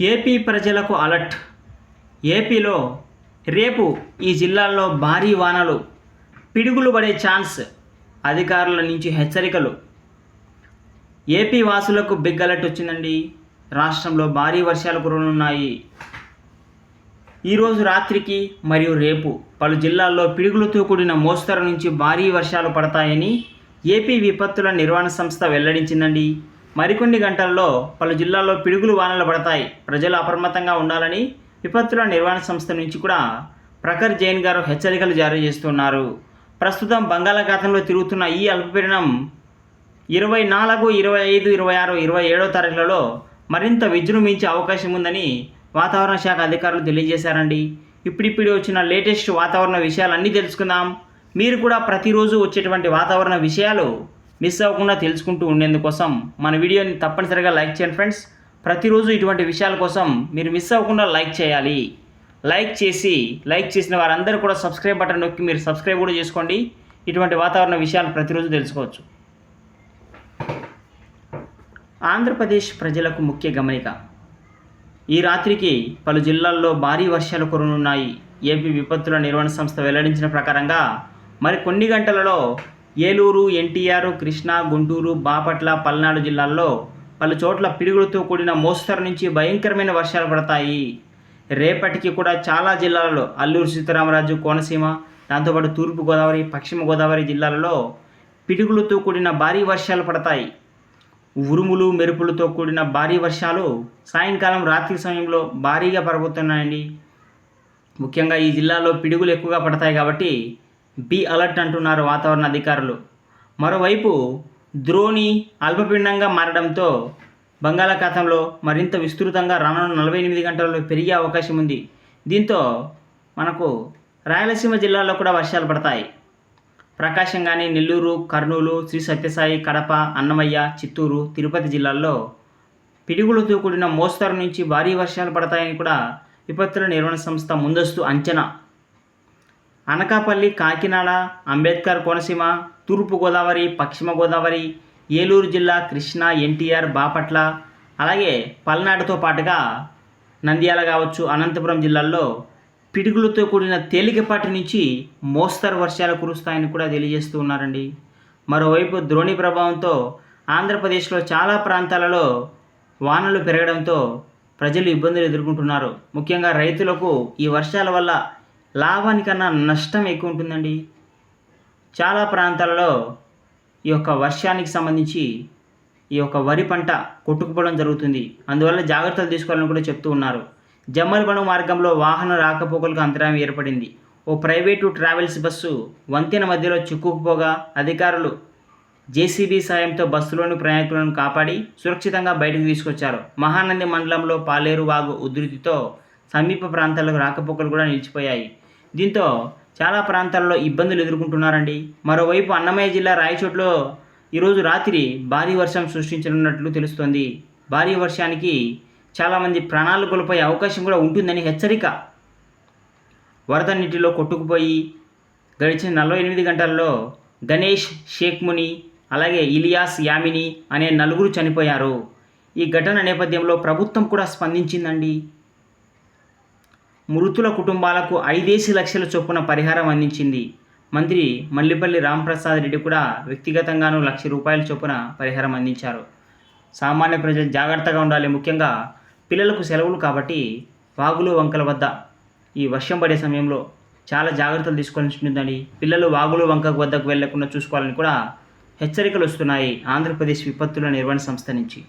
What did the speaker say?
AP ప్రజలకు alert. ఏపీలో రేపు ఈ జిల్లాల్లో భారీ వానలు పిడుగులు పడే ఛాన్స్ అధికారుల నుంచి హెచ్చరికలు. ఏపీ వాసులకు బిగ్ అలర్ట్ వచ్చిందండి. రాష్ట్రంలో భారీ వర్షాలు కురనున్నాయి. ఈరోజు రాత్రికి మరియు రేపు పలు జిల్లాల్లో పిడుగులతో కూడిన మోస్తరు నుంచి భారీ వర్షాలు పడతాయని ఏపీ విపత్తుల నిర్వహణ సంస్థ వెల్లడించిందండి. మరికొన్ని గంటల్లో పలు జిల్లాల్లో పిడుగులు వానలు పడతాయి. ప్రజలు అప్రమత్తంగా ఉండాలని విపత్తుల నిర్వహణ సంస్థ నుంచి కూడా ప్రఖర్ జైన్ గారు హెచ్చరికలు జారీ చేస్తున్నారు. ప్రస్తుతం బంగాళాఖాతంలో తిరుగుతున్న ఈ అల్పపీడనం ఇరవై నాలుగు ఇరవై ఐదు ఇరవై ఆరు ఇరవై ఏడో తారీఖులలో మరింత విజృంభించే అవకాశం ఉందని వాతావరణ శాఖ అధికారులు తెలియజేశారండి. ఇప్పుడిప్పుడు వచ్చిన లేటెస్ట్ వాతావరణ విషయాలన్నీ తెలుసుకుందాం. మీరు కూడా ప్రతిరోజు వచ్చేటువంటి వాతావరణ విషయాలు మిస్ అవ్వకుండా తెలుసుకుంటూ ఉండేందుకోసం మన వీడియోని తప్పనిసరిగా లైక్ చేయండి ఫ్రెండ్స్. ప్రతిరోజు ఇటువంటి విషయాల కోసం మీరు మిస్ అవ్వకుండా లైక్ చేయాలి. లైక్ చేసి లైక్ చేసిన వారందరూ కూడా సబ్స్క్రైబ్ బటన్ నొక్కి మీరు సబ్స్క్రైబ్ కూడా చేసుకోండి. ఇటువంటి వాతావరణ విషయాలు ప్రతిరోజు తెలుసుకోవచ్చు. ఆంధ్రప్రదేశ్ ప్రజలకు ముఖ్య గమనిక. ఈ రాత్రికి పలు జిల్లాల్లో భారీ వర్షాలు కురనున్నాయి. ఏపీ విపత్తుల నిర్వహణ సంస్థ వెల్లడించిన ప్రకారంగా మరి కొన్ని గంటలలో ఏలూరు ఎన్టీఆర్ కృష్ణా గుంటూరు బాపట్ల పల్నాడు జిల్లాల్లో పలు చోట్ల పిడుగులతో కూడిన మోస్తరు నుంచి భయంకరమైన వర్షాలు పడతాయి. రేపటికి కూడా చాలా జిల్లాలలో అల్లూరు సీతారామరాజు కోనసీమ దాంతోపాటు తూర్పుగోదావరి పశ్చిమ గోదావరి జిల్లాలలో పిడుగులతో కూడిన భారీ వర్షాలు పడతాయి. ఉరుములు మెరుపులతో కూడిన భారీ వర్షాలు సాయంకాలం రాత్రి సమయంలో భారీగా పడబోతున్నాయండి ముఖ్యంగా ఈ జిల్లాలో పిడుగులు ఎక్కువగా పడతాయి కాబట్టి బీ అలర్ట్ అంటున్నారు వాతావరణ అధికారులు. మరోవైపు ద్రోణి అల్పపిండంగా మారడంతో బంగాళాఖాతంలో మరింత విస్తృతంగా రానున్న నలభై ఎనిమిది గంటల్లో పెరిగే అవకాశం ఉంది. దీంతో మనకు రాయలసీమ జిల్లాలో కూడా వర్షాలు పడతాయి. ప్రకాశం కానీ నెల్లూరు కర్నూలు శ్రీ సత్యసాయి కడప అన్నమయ్య చిత్తూరు తిరుపతి జిల్లాల్లో పిడుగులతో కూడిన మోస్తరు నుంచి భారీ వర్షాలు పడతాయని కూడా విపత్తుల నిర్వహణ సంస్థ ముందస్తు అంచనా. అనకాపల్లి కాకినాడ అంబేద్కర్ కోనసీమ తూర్పుగోదావరి పశ్చిమ గోదావరి ఏలూరు జిల్లా కృష్ణా ఎన్టీఆర్ బాపట్ల అలాగే పల్నాడుతో పాటుగా నంద్యాల కావచ్చు అనంతపురం జిల్లాల్లో పిడుగులతో కూడిన తేలికపాటి నుంచి మోస్తరు వర్షాలు కురుస్తాయని కూడా తెలియజేస్తూ ఉన్నారండి. మరోవైపు ద్రోణి ప్రభావంతో ఆంధ్రప్రదేశ్లో చాలా ప్రాంతాలలో వానలు పెరగడంతో ప్రజలు ఇబ్బందులు ఎదుర్కొంటున్నారు. ముఖ్యంగా రైతులకు ఈ వర్షాల వల్ల లాభానికన్నా నష్టం ఎక్కువ ఉంటుందండి. చాలా ప్రాంతాలలో ఈ యొక్క వర్షానికి సంబంధించి ఈ యొక్క వరి పంట కొట్టుకుపోవడం జరుగుతుంది. అందువల్ల జాగ్రత్తలు తీసుకోవాలని కూడా చెప్తూ ఉన్నారు. జమ్మలబను మార్గంలో వాహన రాకపోకలకు అంతరాయం ఏర్పడింది. ఓ ప్రైవేటు ట్రావెల్స్ బస్సు వంతెన మధ్యలో చిక్కుకుపోగా అధికారులు జేసీబీ సాయంతో బస్సులోని ప్రయాణికులను కాపాడి సురక్షితంగా బయటకు తీసుకొచ్చారు. మహానంది మండలంలో పాలేరు వాగు ఉధృతితో సమీప ప్రాంతాలకు రాకపోకలు కూడా నిలిచిపోయాయి. దీంతో చాలా ప్రాంతాల్లో ఇబ్బందులు ఎదుర్కొంటున్నారండి. మరోవైపు అన్నమయ్య జిల్లా రాయచోట్లో ఈరోజు రాత్రి భారీ వర్షం సృష్టించనున్నట్లు తెలుస్తోంది. భారీ వర్షానికి చాలామంది ప్రాణాలు కోల్పోయే అవకాశం కూడా ఉంటుందని హెచ్చరిక. వరద నీటిలో కొట్టుకుపోయి గడిచిన నలభై ఎనిమిది గంటల్లో గణేష్ షేక్ ముని అలాగే ఇలియాస్ యామిని అనే నలుగురు చనిపోయారు. ఈ ఘటన నేపథ్యంలో ప్రభుత్వం కూడా స్పందించిందండి. మృతుల కుటుంబాలకు ఐదేసి లక్షల చొప్పున పరిహారం అందించింది. మంత్రి మల్లిపల్లి రాంప్రసాద్ రెడ్డి కూడా వ్యక్తిగతంగానూ లక్ష రూపాయల చొప్పున పరిహారం అందించారు. సామాన్య ప్రజలు జాగ్రత్తగా ఉండాలి. ముఖ్యంగా పిల్లలకు సెలవులు కాబట్టి వాగులు వంకల వద్ద. ఈ వర్షం పడే సమయంలో చాలా జాగ్రత్తలు తీసుకోవాల్సి ఉంటుందండి పిల్లలు వాగులు వంక వద్దకు వెళ్ళకుండా చూసుకోవాలని కూడా హెచ్చరికలు వస్తున్నాయి ఆంధ్రప్రదేశ్ విపత్తుల నిర్వహణ సంస్థ నుంచి.